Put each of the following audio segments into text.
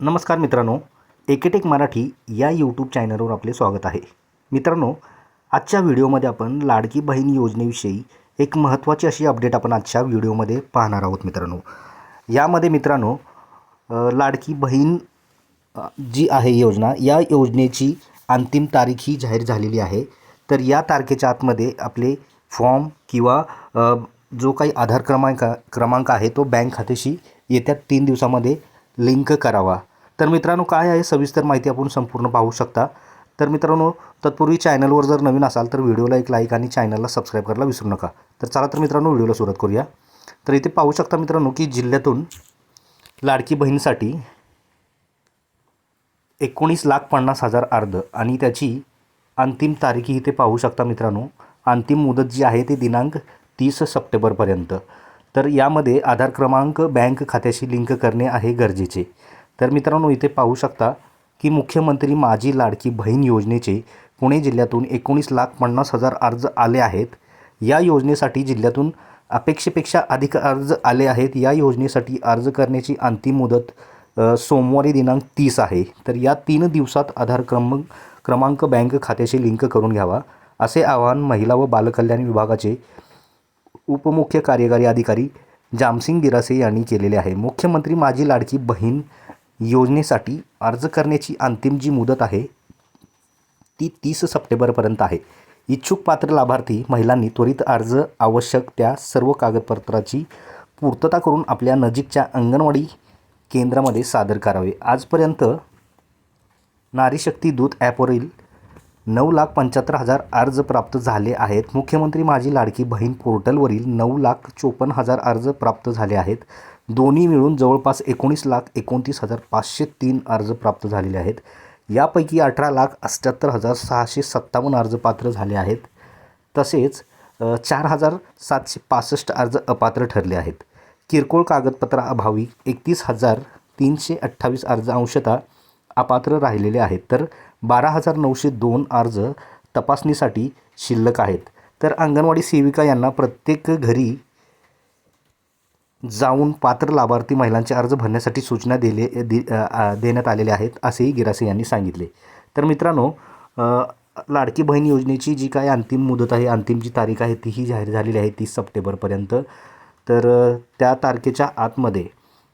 नमस्कार मित्रांनो एकेटेक मराठी या यूट्यूब चॅनलवर आपले स्वागत आहे. मित्रांनो आजच्या व्हिडिओमध्ये आपण लाडकी बहीण योजनेविषयी एक महत्त्वाची अशी अपडेट आपण आजच्या व्हिडिओमध्ये पाहणार आहोत मित्रांनो. यामध्ये मित्रांनो लाडकी बहीण जी आहे योजना या योजनेची अंतिम तारीख ही जाहीर झालेली आहे. तर या तारखेच्या आतमध्ये आपले फॉर्म किंवा जो काही आधार क्रमांक क्रमांक आहे तो बँक खात्याशी येत्या तीन दिवसामध्ये लिंक करावा. तर मित्रांनो काय आहे सविस्तर माहिती आपण संपूर्ण पाहू शकता. तर मित्रांनो तत्पूर्वी चॅनलवर जर नवीन असाल तर व्हिडिओला एक लाईक आणि चॅनलला सबस्क्राईब करायला विसरू नका. तर चला तर मित्रांनो व्हिडिओला सुरुवात करूया. तर इथे पाहू शकता मित्रांनो की जिल्ह्यातून लाडकी बहीणसाठी एकोणीस लाख पन्नास हजार अर्ध आणि त्याची अंतिम तारीख इथे पाहू शकता मित्रांनो. अंतिम मुदत जी आहे ती दिनांक तीस सप्टेंबरपर्यंत. तर यामध्ये आधार क्रमांक बँक खात्याशी लिंक करणे आहे गरजेचे. तर मित्रांनो इथे पाहू शकता की मुख्यमंत्री माझी लाडकी बहीण योजनेचे पुणे जिल्ह्यातून एकोणीस लाख पन्नास हजार अर्ज आले आहेत. या योजनेसाठी जिल्ह्यातून अपेक्षेपेक्षा अधिक अर्ज आले आहेत. या योजनेसाठी अर्ज करण्याची अंतिम मुदत सोमवारी दिनांक तीस आहे. तर या तीन दिवसात आधार क्रम क्रमांक बँक खात्याशी लिंक करून घ्यावा असे आवाहन महिला व बालकल्याण विभागाचे उपमुख्य कार्यकारी अधिकारी जामसिंग गिरासे यांनी केलेले आहे. मुख्यमंत्री माझी लाडकी बहीण योजनेसाठी अर्ज करण्याची अंतिम जी मुदत आहे ती तीस सप्टेंबरपर्यंत आहे. इच्छुक पात्र लाभार्थी महिलांनी त्वरित अर्ज आवश्यक त्या सर्व कागदपत्राची पूर्तता करून आपल्या नजीकच्या अंगणवाडी केंद्रामध्ये सादर करावे. आजपर्यंत नारी शक्ती दूत ॲपवरील नऊ लाख पंच्याहत्तर हजार अर्ज प्राप्त झाले आहेत. मुख्यमंत्री माझी लाडकी बहीण पोर्टलवरील नऊ लाख चोपन्न हजार अर्ज प्राप्त झाले आहेत. दोन्ही मिळून जवळपास एकोणीस लाख एकोणतीस हजार पाचशे तीन अर्ज प्राप्त झालेले आहेत. यापैकी अठरा लाख अठ्ठ्याहत्तर हजार सहाशे सत्तावन्न अर्ज पात्र झाले आहेत. तसेच चार हजार सातशे पासष्ट अर्ज अपात्र ठरले आहेत. किरकोळ कागदपत्राअभावी एकतीस हजार तीनशे अठ्ठावीस अर्ज अंशतः अपात्र राहिलेले आहेत. तर बारा हजार नऊशे दोन अर्ज तपासणीसाठी शिल्लक आहेत. तर अंगणवाडी सेविका यांना प्रत्येक घरी जाऊन पात्र लाभार्थी महिलांचे अर्ज भरण्यासाठी सूचना दिले दे देण्यात आलेल्या आहेत असेही गिरासे यांनी सांगितले. तर मित्रांनो लाडकी बहीण योजनेची जी काय अंतिम मुदत आहे अंतिम जी तारीख आहे तीही जाहीर झालेली आहे तीस सप्टेंबरपर्यंत. तर त्या तारखेच्या आतमध्ये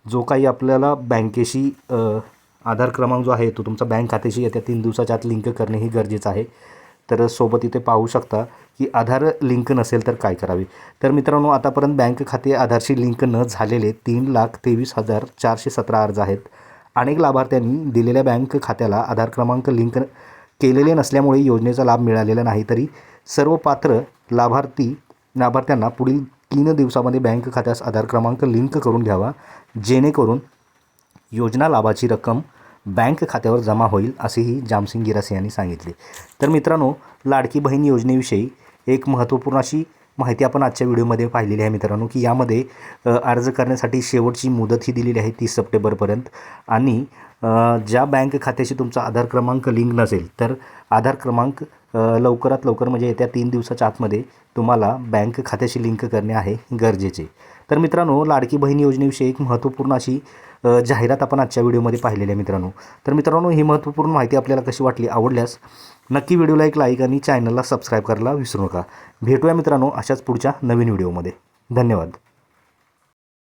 जो काही आपल्याला बँकेशी आधार क्रमांक जो आहे तो तुमचा बँक खात्याशी येत्या तीन दिवसाच्या आत लिंक करणे ही गरजेचं आहे. तर सोबत इथे पाहू शकता की आधार लिंक नसेल तर काय करावे? तर मित्रांनो आतापर्यंत बँक खाते आधारशी लिंक न झालेले तीन लाख तेवीस हजार चारशे सतरा अर्ज आहेत. अनेक लाभार्थ्यांनी दिलेल्या बँक खात्याला आधार क्रमांक लिंक केलेले नसल्यामुळे योजनेचा लाभ मिळालेला नाही. तरी सर्व पात्र लाभार्थी लाभार्थ्यांना पुढील तीन दिवसामध्ये बँक खात्यास आधार क्रमांक लिंक करून घ्यावा जेणेकरून योजना लाभाची रक्कम बँक खात्यावर जमा होईल असेही जामसिंग गिरासे यांनी सांगितले. तर मित्रांनो लाडकी बहीण योजनेविषयी एक महत्त्वपूर्ण अशी माहिती आपण आजच्या व्हिडिओमध्ये पाहिलेली आहे मित्रांनो की यामध्ये अर्ज करण्यासाठी शेवटची मुदत ही दिलेली आहे तीस सप्टेंबरपर्यंत. आणि ज्या बँक खात्याशी तुमचा आधार क्रमांक लिंक नसेल तर आधार क्रमांक लवकरात लवकर म्हणजे येत्या तीन दिवसाच्या आतमध्ये तुम्हाला बँक खात्याशी लिंक करणे आहे गरजेचे. तर मित्रांनो लाडकी बहीण योजनेविषयी एक महत्त्वपूर्ण अशी जाहिरात आपण आजच्या व्हिडिओमध्ये पाहिलेली आहे मित्रांनो. तर मित्रांनो ही महत्त्वपूर्ण माहिती आपल्याला कशी वाटली आवडल्यास नक्की व्हिडिओला एक लाईक आणि चॅनलला सबस्क्राईब करायला विसरू नका. भेटूया मित्रांनो अशाच पुढच्या नवीन व्हिडिओमध्ये. धन्यवाद.